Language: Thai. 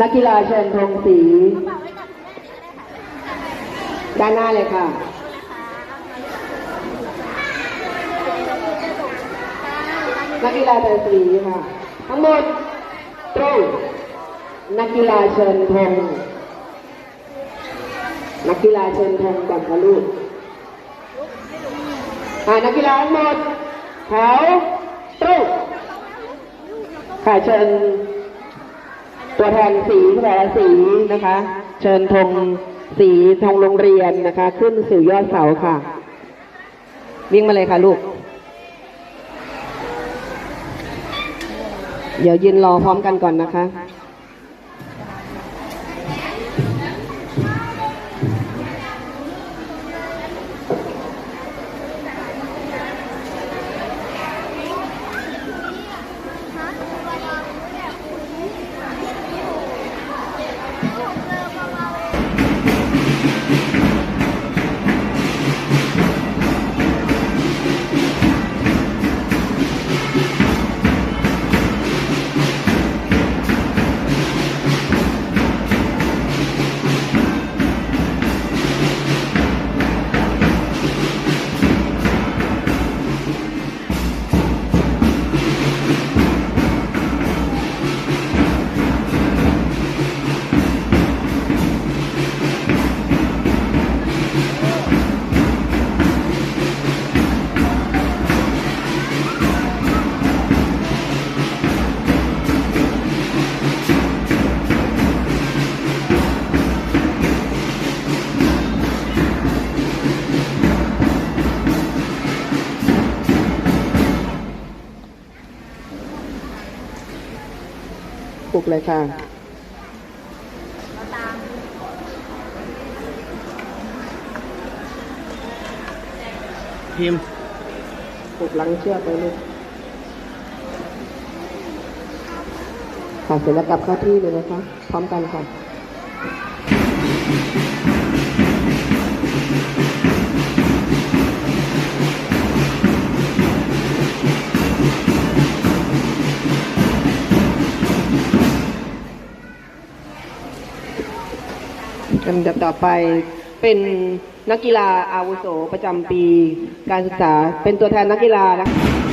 นักกีฬาเชิญธงสีด้านหน้าเลยค่ะ นักกีฬาเชิญสีค่ะ ทั้งหมดตรงนักกีฬาเชิญธงนักกีฬาเชิญธงก่อนค่ะลูกอ่านักกีฬาทั้งหมดแถวตรงค่ะเชิญ ตัวแทนสีแพรสีนะคะ เชิญธงสีธงโรงเรียนนะคะ ขึ้นสู่ยอดเสาค่ะ วิ่งมาเลยค่ะลูก เดี๋ยวยืนรอพร้อมกันก่อนนะคะ ปลุกเลยค่ะ พิมพ์ปลุกหลังเชือกไปลูกค่ะเสร็จแล้วกลับเข้าที่เลยนะคะ พร้อมกันค่ะ ลำดับต่อไปเป็นนักกีฬาอาวุโสประจำปีการศึกษา เป็นตัวแทนนักกีฬานะคะ